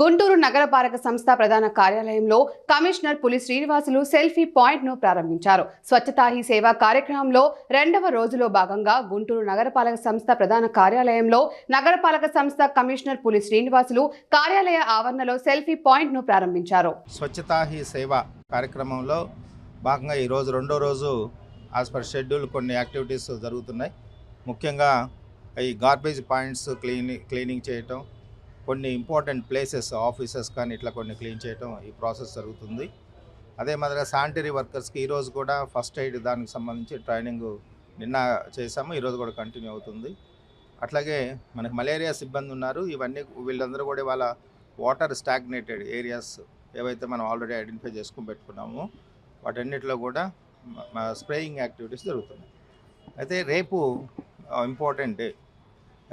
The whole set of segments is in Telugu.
గుంటూరు నగరపాలక సంస్థ ప్రధాన కార్యాలయంలో కమిషనర్ పులి శ్రీనివాసులు సెల్ఫీ పాయింట్ను ప్రారంభించారు. స్వచ్ఛతా హీ సేవ కార్యక్రమంలో రెండవ రోజులో భాగంగా గుంటూరు నగరపాలక సంస్థ ప్రధాన కార్యాలయంలో నగరపాలక సంస్థ కమిషనర్ పులి శ్రీనివాసులు కార్యాలయ ఆవరణలో సెల్ఫీ పాయింట్ను ప్రారంభించారు. స్వచ్ఛతా హీ సేవ కార్యక్రమంలో భాగంగా ఈరోజు రెండో రోజు యాజ్ పర్ షెడ్యూల్ కొన్ని యాక్టివిటీస్ జరుగుతున్నాయి. ముఖ్యంగా ఈ గార్బేజ్ పాయింట్స్ క్లీని క్లీనింగ్ చేయటం కొన్ని ఇంపార్టెంట్ ప్లేసెస్ ఆఫీసెస్ కానీ ఇట్లా కొన్ని క్లీన్ చేయటం ఈ ప్రాసెస్ జరుగుతుంది. అదే మాదిరిగా శానిటరీ వర్కర్స్కి ఈరోజు కూడా ఫస్ట్ ఎయిడ్ దానికి సంబంధించి ట్రైనింగ్ నిన్న చేసాము ఈరోజు కూడా కంటిన్యూ అవుతుంది. అట్లాగే మనకి మలేరియా సిబ్బంది ఉన్నారు ఇవన్నీ వీళ్ళందరూ కూడా వాళ్ళ వాటర్ స్టాగ్నేటెడ్ ఏరియాస్ ఏవైతే మనం ఆల్రెడీ ఐడెంటిఫై చేసుకుని పెట్టుకున్నామో వాటన్నిటిలో కూడా స్ప్రేయింగ్ యాక్టివిటీస్ జరుగుతున్నాయి. అయితే రేపు ఇంపార్టెంట్ డే.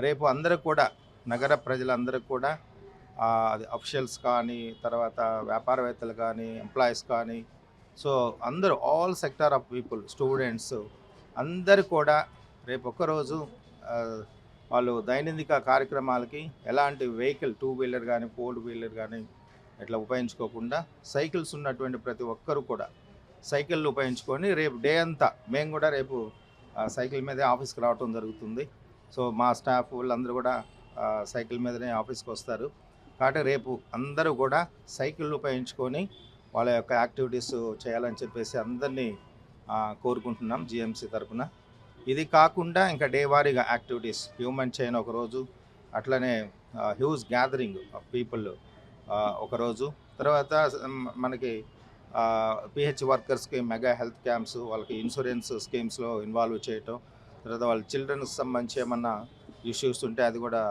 రేపు అందరూ కూడా నగర ప్రజలందరూ కూడా అది అఫిషియల్స్ కానీ తర్వాత వ్యాపారవేత్తలు కానీ ఎంప్లాయీస్ కానీ సో అందరూ all sector of people students అందరు కూడా రేపు ఒక్కరోజు వాళ్ళు దైనందిక కార్యక్రమాలకి ఎలాంటి వెహికల్ టూ వీలర్ కానీ ఫోర్ వీలర్ కానీ ఇట్లా ఉపయోగించుకోకుండా సైకిల్స్ ఉన్నటువంటి ప్రతి ఒక్కరు కూడా సైకిళ్ళు ఉపయోగించుకొని రేపు డే అంతా మేము కూడా రేపు సైకిల్ మీదే ఆఫీస్కి రావటం జరుగుతుంది. సో మా స్టాఫ్ వాళ్ళందరూ కూడా సైకిల్ మీదనే ఆఫీస్కి వస్తారు. కాబట్టి రేపు అందరూ కూడా సైకిళ్ళు ఉపయోగించుకొని వాళ్ళ యొక్క యాక్టివిటీస్ చేయాలని చెప్పేసి అందరినీ కోరుకుంటున్నాం జిఎంసీ తరఫున ఇది కాకుండా ఇంకా డే వారీగా యాక్టివిటీస్ హ్యూమన్ చైన్ ఒకరోజు అట్లనే హ్యూజ్ గ్యాదరింగ్ ఆఫ్ పీపుల్ ఒకరోజు తర్వాత మనకి పిహెచ్ వర్కర్స్కి మెగా హెల్త్ క్యాంప్స్ వాళ్ళకి ఇన్సూరెన్స్ స్కీమ్స్లో ఇన్వాల్వ్ చేయటం తర్వాత వాళ్ళ చిల్డ్రన్కి సంబంధించి ఏమన్నా ఇష్యూస్ ఉంటే అది కూడా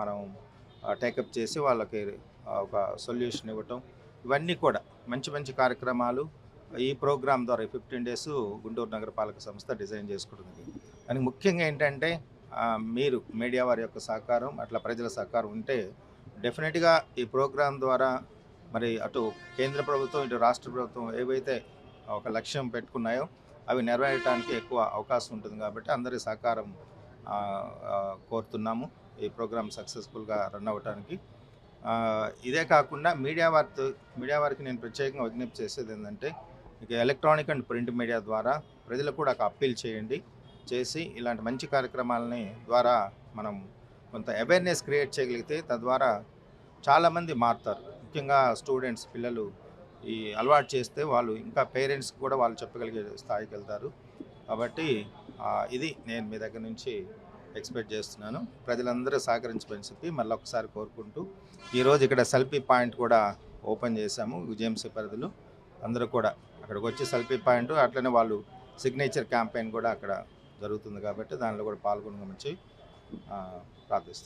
మనం టేకప్ చేసి వాళ్ళకి ఒక సొల్యూషన్ ఇవ్వటం. ఇవన్నీ కూడా మంచి మంచి కార్యక్రమాలు ఈ ప్రోగ్రామ్ ద్వారా ఫిఫ్టీన్ డేస్ గుంటూరు నగరపాలక సంస్థ డిజైన్ చేసుకుంటుంది. దానికి ముఖ్యంగా ఏంటంటే మీరు మీడియా వారి యొక్క సహకారం అట్లా ప్రజల సహకారం ఉంటే డెఫినెట్గా ఈ ప్రోగ్రాం ద్వారా మరి అటు కేంద్ర ప్రభుత్వం ఇటు రాష్ట్ర ప్రభుత్వం ఏవైతే ఒక లక్ష్యం పెట్టుకున్నాయో అవి నెరవేరడానికి ఎక్కువ అవకాశం ఉంటుంది కాబట్టి అందరి సహకారం కోరుతున్నాము ఈ ప్రోగ్రామ్ సక్సెస్ఫుల్గా రన్ అవ్వడానికి ఇదే కాకుండా మీడియా వారితో మీడియా వారికి నేను ప్రత్యేకంగా విజ్ఞప్తి చేసేది ఏంటంటే ఇక ఎలక్ట్రానిక్ అండ్ ప్రింట్ మీడియా ద్వారా ప్రజలకు కూడా ఒక అప్పీల్ చేయండి చేసి ఇలాంటి మంచి కార్యక్రమాలని ద్వారా మనం కొంత అవేర్నెస్ క్రియేట్ చేయగలిగితే తద్వారా చాలామంది మారుతారు. ముఖ్యంగా స్టూడెంట్స్ పిల్లలు ఈ అలవాటు చేస్తే వాళ్ళు ఇంకా పేరెంట్స్ కూడా వాళ్ళు చెప్పగలిగే స్థాయికి వెళ్తారు. కాబట్టి ఇది నేను మీ దగ్గర నుంచి ఎక్స్పెక్ట్ చేస్తున్నాను. ప్రజలందరూ సహకరించమని చెప్పి మళ్ళీ ఒకసారి కోరుకుంటూ ఈరోజు ఇక్కడ సెల్ఫీ పాయింట్ కూడా ఓపెన్ చేశాము విజయంసి పరిధిలో అందరూ కూడా అక్కడికి వచ్చి సెల్ఫీ పాయింట్ అట్లనే వాళ్ళు సిగ్నేచర్ క్యాంపెయిన్ కూడా అక్కడ జరుగుతుంది కాబట్టి దానిలో కూడా పాల్గొనమని ప్రార్థిస్తున్నాను